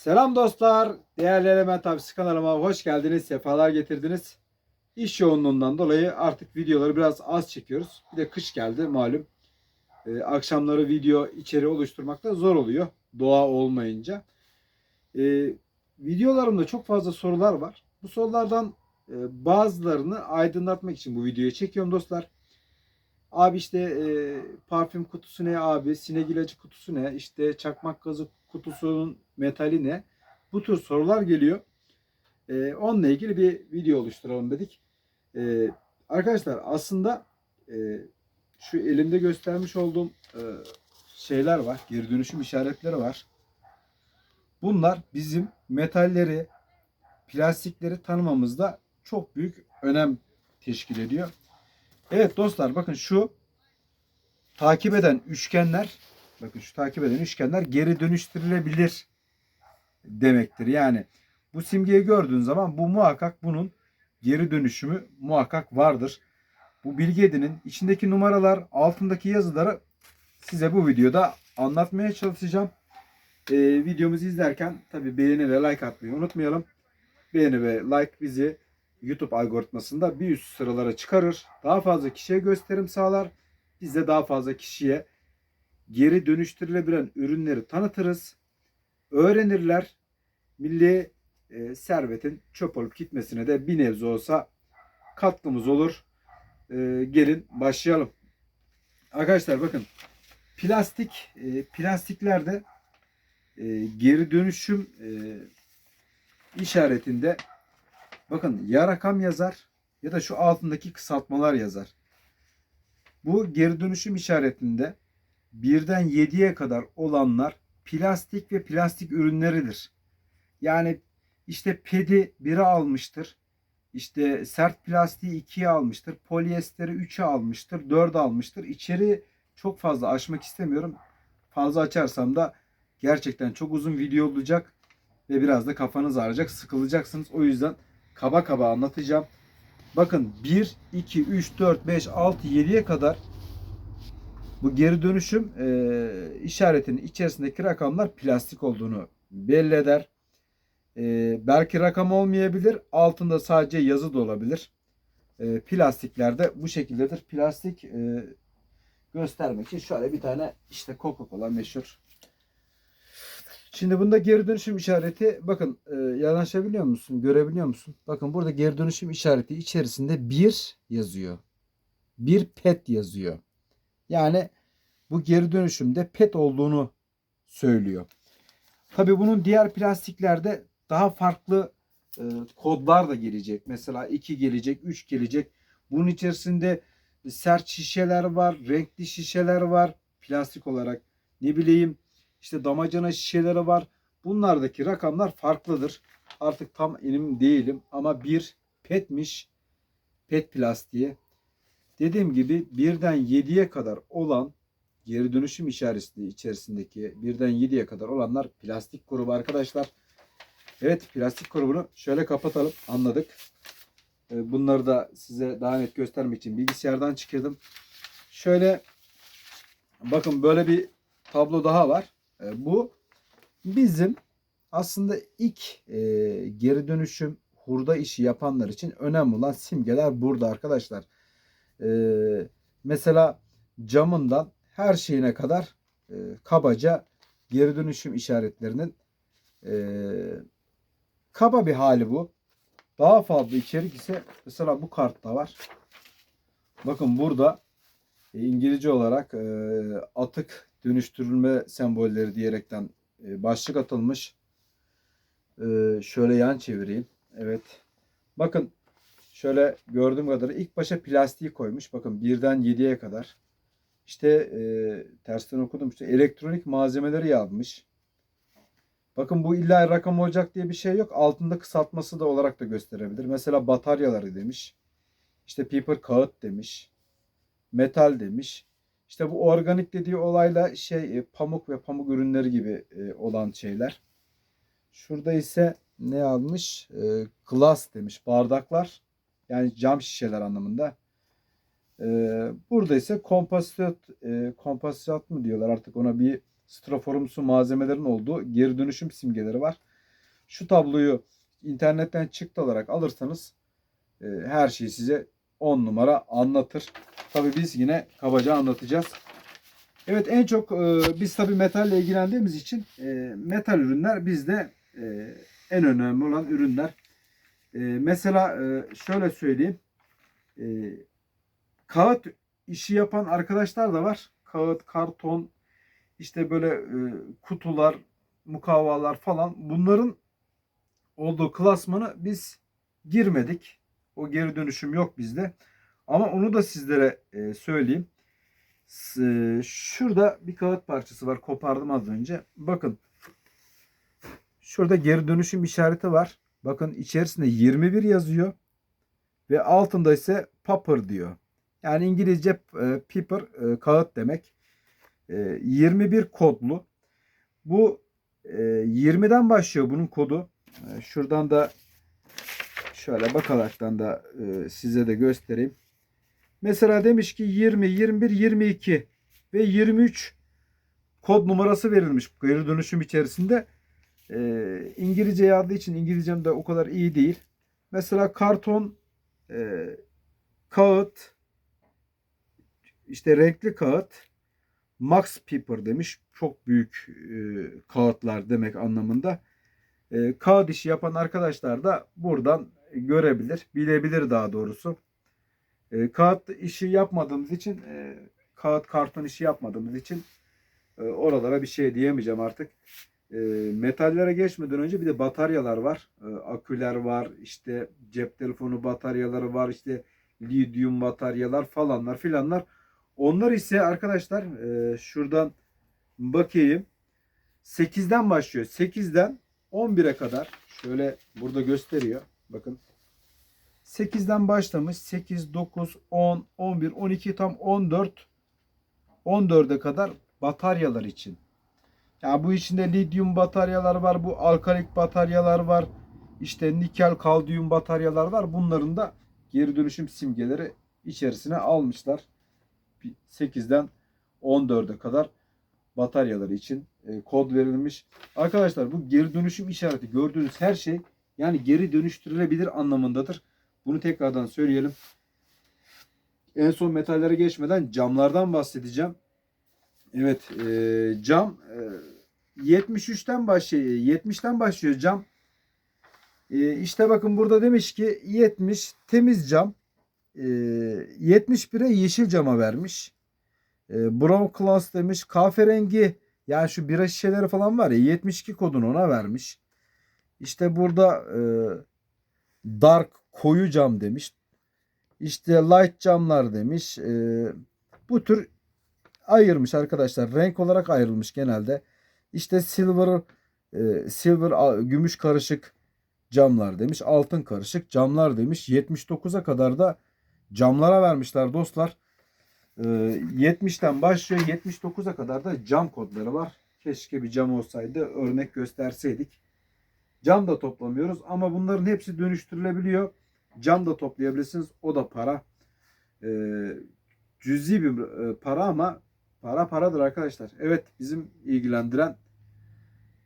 Selam dostlar. Değerli Element Abisi kanalıma hoş geldiniz. Sefalar getirdiniz. İş yoğunluğundan dolayı artık videoları biraz az çekiyoruz. Bir de kış geldi malum. Ee, akşamları video içeri oluşturmakta zor oluyor. Doğa olmayınca. Ee, videolarımda çok fazla sorular var. Bu sorulardan e, bazılarını aydınlatmak için bu videoyu çekiyorum dostlar. Abi işte e, parfüm kutusu ne abi? Sinek ilacı kutusu ne? İşte çakmak gazı kutusunun metali ne? Bu tür sorular geliyor. E, onunla ilgili bir video oluşturalım dedik. E, arkadaşlar aslında e, şu elimde göstermiş olduğum e, şeyler var. Geri dönüşüm işaretleri var. Bunlar bizim metalleri, plastikleri tanımamızda çok büyük önem teşkil ediyor. Evet dostlar bakın şu takip eden üçgenler bakın şu takip eden üçgenler geri dönüştürülebilir demektir. Yani bu simgeyi gördüğün zaman bu muhakkak bunun geri dönüşümü muhakkak vardır. Bu bilgi edinin içindeki numaralar altındaki yazıları size bu videoda anlatmaya çalışacağım. Ee, videomuzu izlerken tabi beğeni ve like atmayı unutmayalım. Beğeni ve like bizi YouTube algoritmasında bir üst sıralara çıkarır. Daha fazla kişiye gösterim sağlar. Biz de daha fazla kişiye geri dönüştürülebilen ürünleri tanıtırız. Öğrenirler. Milli e, servetin çöp olup gitmesine de bir nebze olsa katkımız olur. E, gelin başlayalım. Arkadaşlar bakın plastik e, plastiklerde e, geri dönüşüm e, işaretinde Bakın ya rakam yazar ya da şu altındaki kısaltmalar yazar. Bu geri dönüşüm işaretinde birden 7'ye kadar olanlar plastik ve plastik ürünleridir. Yani işte pedi 1'e almıştır. İşte sert plastiği 2'ye almıştır. Polyesteri 3'e almıştır. 4'e almıştır. İçeri çok fazla açmak istemiyorum. Fazla açarsam da gerçekten çok uzun video olacak ve biraz da kafanız ağrıyacak, sıkılacaksınız. O yüzden kaba kaba anlatacağım. Bakın 1, 2, 3, 4, 5, 6, 7'ye kadar bu geri dönüşüm e, işaretinin içerisindeki rakamlar plastik olduğunu belli eder. E, belki rakam olmayabilir. Altında sadece yazı da olabilir. E, plastiklerde bu şekildedir. Plastik e, göstermek için şöyle bir tane işte Coca-Cola meşhur Şimdi bunda geri dönüşüm işareti bakın e, yanaşabiliyor musun? Görebiliyor musun? Bakın burada geri dönüşüm işareti içerisinde bir yazıyor. Bir pet yazıyor. Yani bu geri dönüşümde pet olduğunu söylüyor. Tabi bunun diğer plastiklerde daha farklı e, kodlar da gelecek. Mesela 2 gelecek, 3 gelecek. Bunun içerisinde sert şişeler var, renkli şişeler var plastik olarak. Ne bileyim işte damacana şişeleri var. Bunlardaki rakamlar farklıdır. Artık tam emin değilim ama bir petmiş. Pet plastiği. Dediğim gibi birden 7'ye kadar olan geri dönüşüm işareti içerisindeki birden 7'ye kadar olanlar plastik grubu arkadaşlar. Evet plastik grubunu şöyle kapatalım. Anladık. Ee, bunları da size daha net göstermek için bilgisayardan çıkardım. Şöyle bakın böyle bir tablo daha var. E, bu bizim aslında ilk e, geri dönüşüm hurda işi yapanlar için önemli olan simgeler burada arkadaşlar. E, mesela camından her şeyine kadar e, kabaca geri dönüşüm işaretlerinin e, kaba bir hali bu. Daha fazla içerik ise mesela bu kartta var. Bakın burada İngilizce olarak e, atık dönüştürülme sembolleri diyerekten e, başlık atılmış. E, şöyle yan çevireyim. Evet. Bakın şöyle gördüğüm kadarıyla ilk başa plastiği koymuş. Bakın birden 7'ye kadar. İşte e, tersten okudum işte elektronik malzemeleri yazmış. Bakın bu illa rakam olacak diye bir şey yok. Altında kısaltması da olarak da gösterebilir. Mesela bataryaları demiş. İşte paper kağıt demiş. Metal demiş. İşte bu organik dediği olayla şey e, pamuk ve pamuk ürünleri gibi e, olan şeyler. Şurada ise ne almış? E, glass demiş. Bardaklar. Yani cam şişeler anlamında. Burada ise kompozit, kompozit mı diyorlar artık ona bir stroforumsu malzemelerin olduğu geri dönüşüm simgeleri var. Şu tabloyu internetten çıktı olarak alırsanız e, her şeyi size 10 numara anlatır. Tabii biz yine kabaca anlatacağız. Evet en çok e, biz tabii metalle ilgilendiğimiz için e, metal ürünler bizde e, en önemli olan ürünler. E, mesela e, şöyle söyleyeyim. E, kağıt işi yapan arkadaşlar da var. Kağıt, karton, işte böyle e, kutular, mukavvalar falan bunların olduğu klasmanı biz girmedik. O geri dönüşüm yok bizde. Ama onu da sizlere e, söyleyeyim. S- Şurada bir kağıt parçası var. Kopardım az önce. Bakın. Şurada geri dönüşüm işareti var. Bakın içerisinde 21 yazıyor. Ve altında ise paper diyor. Yani İngilizce e, paper e, kağıt demek. E, 21 kodlu. Bu e, 20'den başlıyor bunun kodu. E, şuradan da şöyle bakaraktan da e, size de göstereyim. Mesela demiş ki 20, 21, 22 ve 23 kod numarası verilmiş geri dönüşüm içerisinde. E, İngilizce yazdığı için İngilizcem de o kadar iyi değil. Mesela karton, e, kağıt, işte renkli kağıt, Max Paper demiş. Çok büyük e, kağıtlar demek anlamında. E, kağıt işi yapan arkadaşlar da buradan görebilir, bilebilir daha doğrusu. E, kağıt işi yapmadığımız için, e, kağıt karton işi yapmadığımız için e, oralara bir şey diyemeyeceğim artık. E, metallere geçmeden önce bir de bataryalar var. E, aküler var, işte cep telefonu bataryaları var, işte lityum bataryalar falanlar filanlar. Onlar ise arkadaşlar e, şuradan bakayım. 8'den başlıyor. 8'den 11'e kadar şöyle burada gösteriyor. Bakın. 8'den başlamış. 8, 9, 10, 11, 12 tam 14 14'e kadar bataryalar için. Ya bu içinde lityum bataryalar var, bu alkalik bataryalar var. işte nikel kalsiyum bataryalar var. Bunların da geri dönüşüm simgeleri içerisine almışlar. 8'den 14'e kadar bataryaları için e, kod verilmiş. Arkadaşlar bu geri dönüşüm işareti gördüğünüz her şey yani geri dönüştürülebilir anlamındadır. Bunu tekrardan söyleyelim. En son metallere geçmeden camlardan bahsedeceğim. Evet e, cam e, 73'ten başlıyor. 70'ten başlıyor cam. E, işte bakın burada demiş ki 70 temiz cam. E, 71'e yeşil cama vermiş. E, brown class demiş. Kahverengi yani şu bira şişeleri falan var ya 72 kodunu ona vermiş. İşte burada e, dark koyu cam demiş. İşte light camlar demiş. E, bu tür ayırmış arkadaşlar. Renk olarak ayrılmış genelde. İşte silver e, silver gümüş karışık camlar demiş. Altın karışık camlar demiş. 79'a kadar da camlara vermişler dostlar. E, 70'ten başlıyor 79'a kadar da cam kodları var. Keşke bir cam olsaydı örnek gösterseydik. Cam da toplamıyoruz ama bunların hepsi dönüştürülebiliyor. Cam da toplayabilirsiniz. O da para. E, cüzi bir e, para ama para paradır arkadaşlar. Evet bizim ilgilendiren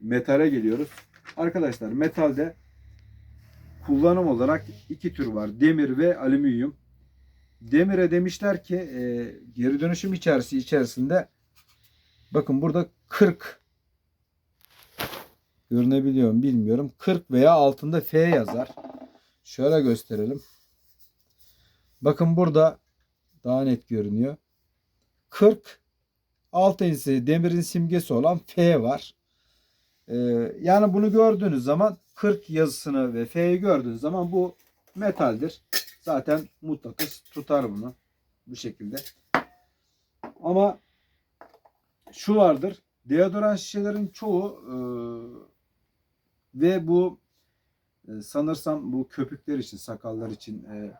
metale geliyoruz. Arkadaşlar metalde kullanım olarak iki tür var. Demir ve alüminyum. Demire demişler ki e, geri dönüşüm içerisi içerisinde bakın burada 40 görünebiliyor mu bilmiyorum. 40 veya altında F yazar. Şöyle gösterelim. Bakın burada daha net görünüyor. 40 alt ense demirin simgesi olan F var. Ee, yani bunu gördüğünüz zaman 40 yazısını ve F'yi gördüğünüz zaman bu metaldir. Zaten mutlaka tutar bunu bu şekilde. Ama şu vardır. Deodorant şişelerin çoğu e, ve bu e, sanırsam bu köpükler için, sakallar için e,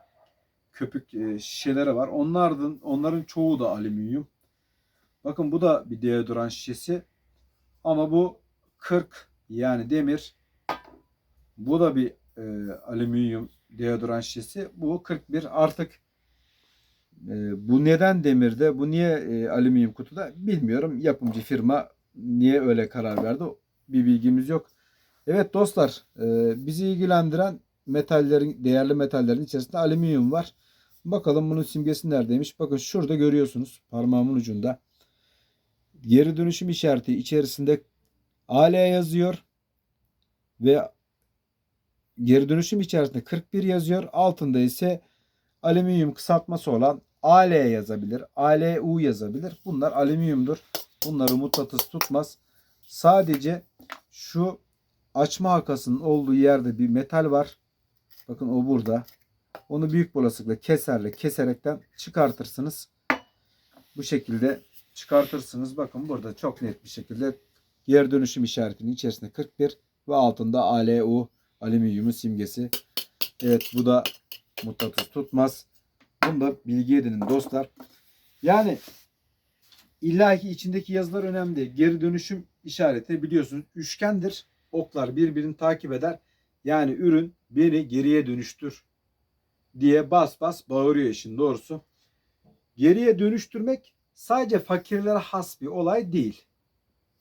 köpük e, şişeleri var. Onlardan onların çoğu da alüminyum. Bakın bu da bir deodorant şişesi. Ama bu 40 yani demir. Bu da bir e, alüminyum deodorant şişesi. Bu 41 artık e, bu neden demirde bu niye e, alüminyum kutuda bilmiyorum. Yapımcı firma niye öyle karar verdi bir bilgimiz yok. Evet dostlar e, bizi ilgilendiren metallerin değerli metallerin içerisinde alüminyum var. Bakalım bunun simgesi neredeymiş? Bakın şurada görüyorsunuz parmağımın ucunda. Geri dönüşüm işareti içerisinde AL yazıyor ve geri dönüşüm içerisinde 41 yazıyor. Altında ise alüminyum kısaltması olan AL yazabilir. ALU yazabilir. Bunlar alüminyumdur. Bunları mutlatıs tutmaz. Sadece şu açma halkasının olduğu yerde bir metal var. Bakın o burada. Onu büyük olasılıkla keserle keserekten çıkartırsınız. Bu şekilde çıkartırsınız. Bakın burada çok net bir şekilde yer dönüşüm işaretinin içerisinde 41 ve altında ALU alüminyumun simgesi. Evet bu da mutlatıs tutmaz. Bunu da bilgi edinin dostlar. Yani illa ki içindeki yazılar önemli. Geri dönüşüm işareti biliyorsunuz üçgendir. Oklar birbirini takip eder. Yani ürün beni geriye dönüştür diye bas bas bağırıyor işin doğrusu. Geriye dönüştürmek sadece fakirlere has bir olay değil.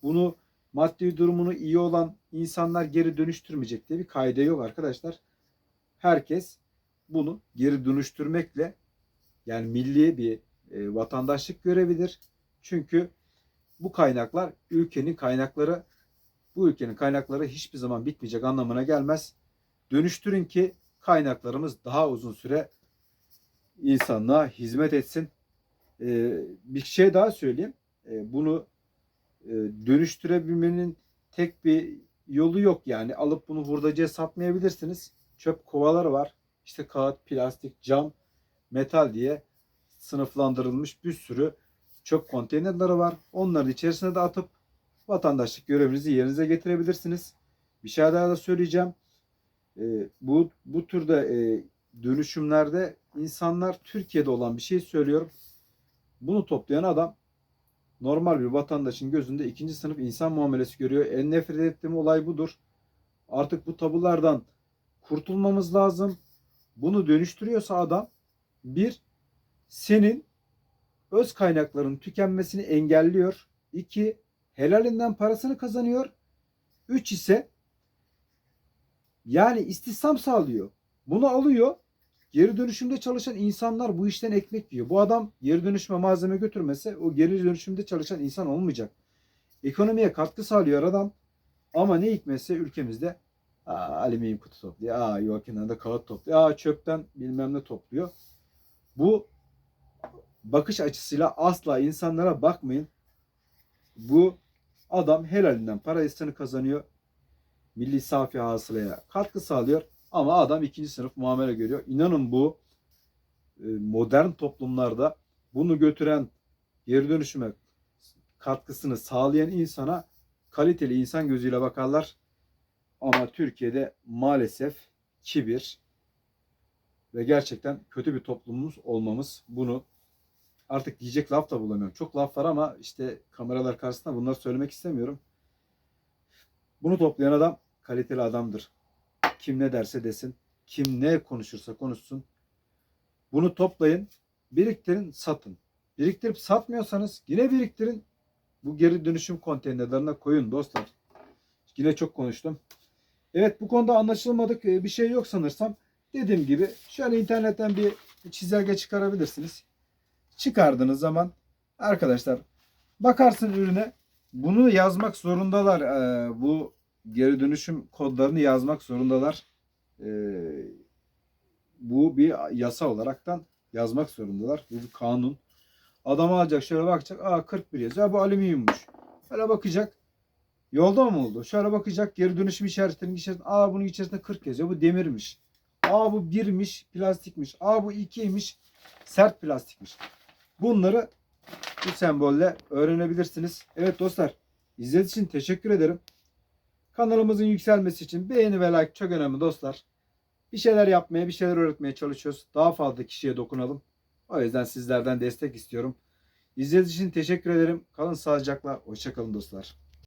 Bunu maddi durumunu iyi olan insanlar geri dönüştürmeyecek diye bir kaide yok arkadaşlar. Herkes bunu geri dönüştürmekle yani milli bir e, vatandaşlık görevidir. Çünkü bu kaynaklar ülkenin kaynakları bu ülkenin kaynakları hiçbir zaman bitmeyecek anlamına gelmez. Dönüştürün ki kaynaklarımız daha uzun süre insanlığa hizmet etsin. Ee, bir şey daha söyleyeyim. Ee, bunu e, dönüştürebilmenin tek bir yolu yok yani. Alıp bunu hurdacıya satmayabilirsiniz. Çöp kovaları var. İşte kağıt, plastik, cam, metal diye sınıflandırılmış bir sürü çöp konteynerleri var. Onların içerisine de atıp vatandaşlık görevinizi yerinize getirebilirsiniz. Bir şey daha da söyleyeceğim. Ee, bu bu türde e, dönüşümlerde insanlar Türkiye'de olan bir şey söylüyorum. Bunu toplayan adam normal bir vatandaşın gözünde ikinci sınıf insan muamelesi görüyor. En nefret ettiğim olay budur. Artık bu tabulardan kurtulmamız lazım. Bunu dönüştürüyorsa adam bir senin öz kaynakların tükenmesini engelliyor. İki helalinden parasını kazanıyor. Üç ise yani istihdam sağlıyor. Bunu alıyor. Geri dönüşümde çalışan insanlar bu işten ekmek yiyor. Bu adam geri dönüşüme malzeme götürmese o geri dönüşümde çalışan insan olmayacak. Ekonomiye katkı sağlıyor adam. Ama ne hikmetse ülkemizde aa, alüminyum kutu topluyor. Aa, yok kenarında kağıt topluyor. Aa, çöpten bilmem ne topluyor. Bu bakış açısıyla asla insanlara bakmayın. Bu adam helalinden parasını kazanıyor. Milli safi hasılaya katkı sağlıyor. Ama adam ikinci sınıf muamele görüyor. İnanın bu e, modern toplumlarda bunu götüren geri dönüşüme katkısını sağlayan insana kaliteli insan gözüyle bakarlar. Ama Türkiye'de maalesef kibir ve gerçekten kötü bir toplumumuz olmamız bunu artık diyecek laf da bulamıyorum. Çok laf var ama işte kameralar karşısında bunları söylemek istemiyorum. Bunu toplayan adam kaliteli adamdır. Kim ne derse desin, kim ne konuşursa konuşsun. Bunu toplayın, biriktirin, satın. Biriktirip satmıyorsanız yine biriktirin. Bu geri dönüşüm konteynerlerine koyun dostlar. Yine çok konuştum. Evet bu konuda anlaşılmadık bir şey yok sanırsam. Dediğim gibi şöyle internetten bir çizelge çıkarabilirsiniz. Çıkardığınız zaman arkadaşlar bakarsın ürüne bunu yazmak zorundalar. Ee, bu geri dönüşüm kodlarını yazmak zorundalar. Ee, bu bir yasa olaraktan yazmak zorundalar. Bu bir kanun. Adam alacak şöyle bakacak. Aa 41 yazıyor. Bu alüminyummuş. Öyle bakacak. Yolda mı oldu? Şöyle bakacak. Geri dönüşüm işaretlerinin içerisinde. Aa bunun içerisinde 40 yazıyor. Bu demirmiş. Aa bu birmiş. Plastikmiş. Aa bu ikiymiş. Sert plastikmiş. Bunları bu sembolle öğrenebilirsiniz. Evet dostlar. İzlediğiniz için teşekkür ederim. Kanalımızın yükselmesi için beğeni ve like çok önemli dostlar. Bir şeyler yapmaya, bir şeyler öğretmeye çalışıyoruz. Daha fazla kişiye dokunalım. O yüzden sizlerden destek istiyorum. İzlediğiniz için teşekkür ederim. Kalın sağlıcakla. Hoşçakalın dostlar.